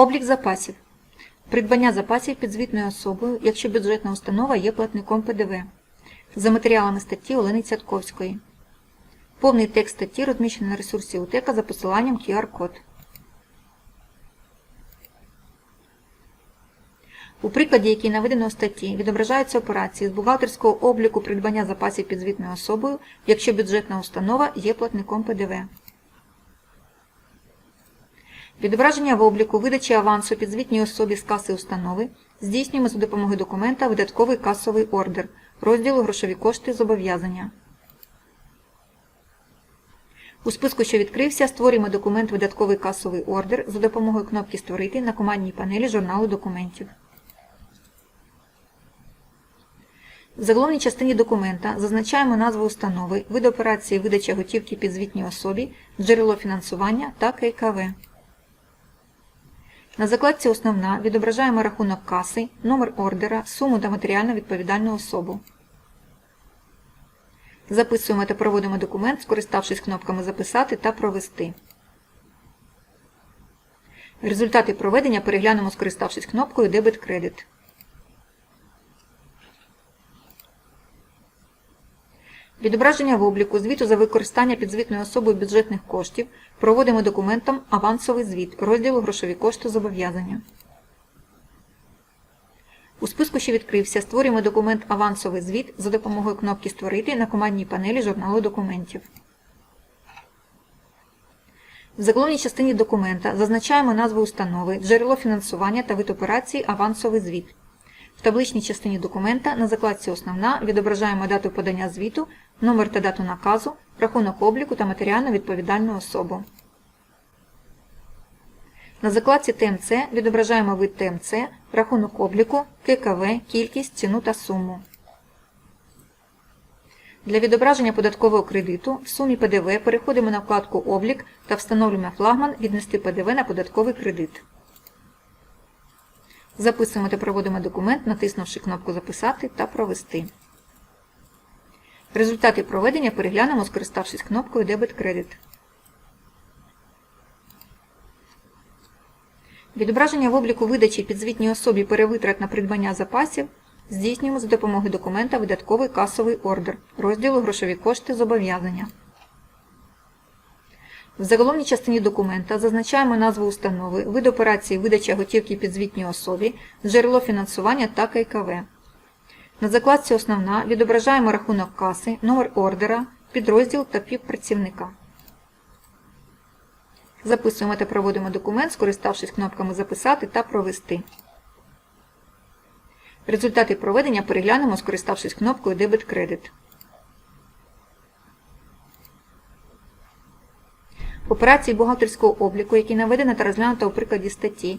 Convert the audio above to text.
Облік запасів. Придбання запасів підзвітною особою, якщо бюджетна установа є платником ПДВ. За матеріалами статті Олени Цятковської. Повний текст статті розміщений на ресурсі УТЕКа за посиланням QR-код. У прикладі, який наведено у статті, відображаються операції з бухгалтерського обліку придбання запасів підзвітною особою, якщо бюджетна установа є платником ПДВ. Відображення в обліку видачі авансу підзвітній особі з каси установи здійснюємо за допомогою документа Видатковий касовий ордер розділу Грошові кошти зобов'язання. У списку, що відкрився, створюємо документ Видатковий касовий ордер за допомогою кнопки Створити на командній панелі журналу документів. В заголовній частині документа зазначаємо назву установи, вид операції видача готівки підзвітній особі, джерело фінансування та ККВ. На закладці Основна відображаємо рахунок каси, номер ордера, суму та матеріально відповідальну особу. Записуємо та проводимо документ, скориставшись кнопками Записати та Провести. Результати проведення переглянемо, скориставшись кнопкою Дебет-кредит. Відображення в обліку звіту за використання підзвітною особою бюджетних коштів проводимо документом Авансовий звіт розділу Грошові кошти зобов'язання. У списку, що відкрився, створюємо документ Авансовий звіт за допомогою кнопки Створити на командній панелі журналу документів. В заголовній частині документа зазначаємо назву установи, джерело фінансування та вид операції Авансовий звіт. В табличній частині документа на закладці Основна відображаємо дату подання звіту, номер та дату наказу, рахунок обліку та матеріально відповідальну особу. На закладці ТМЦ відображаємо вид ТМЦ, рахунок обліку, ККВ, кількість, ціну та суму. Для відображення податкового кредиту в сумі ПДВ переходимо на вкладку Облік та встановлюємо флагман Віднести ПДВ на податковий кредит. Записуємо та проводимо документ, натиснувши кнопку Записати та Провести. Результати проведення переглянемо, скориставшись кнопкою Дебет-кредит. Відображення в обліку видачі підзвітній особі перевитрат на придбання запасів здійснюємо за допомогою документа Видатковий касовий ордер розділу Грошові кошти зобов'язання. В заголовній частині документа зазначаємо назву установи, вид операції видача готівки підзвітній особі, джерело фінансування та ККВ. На закладці Основна відображаємо рахунок каси, номер ордера, підрозділ та півпрацівника. Записуємо та проводимо документ, скориставшись кнопками Записати та Провести. Результати проведення переглянемо, скориставшись кнопкою Дебет-кредит. Операції бухгалтерського обліку, які наведено та розглянуто у прикладі статті,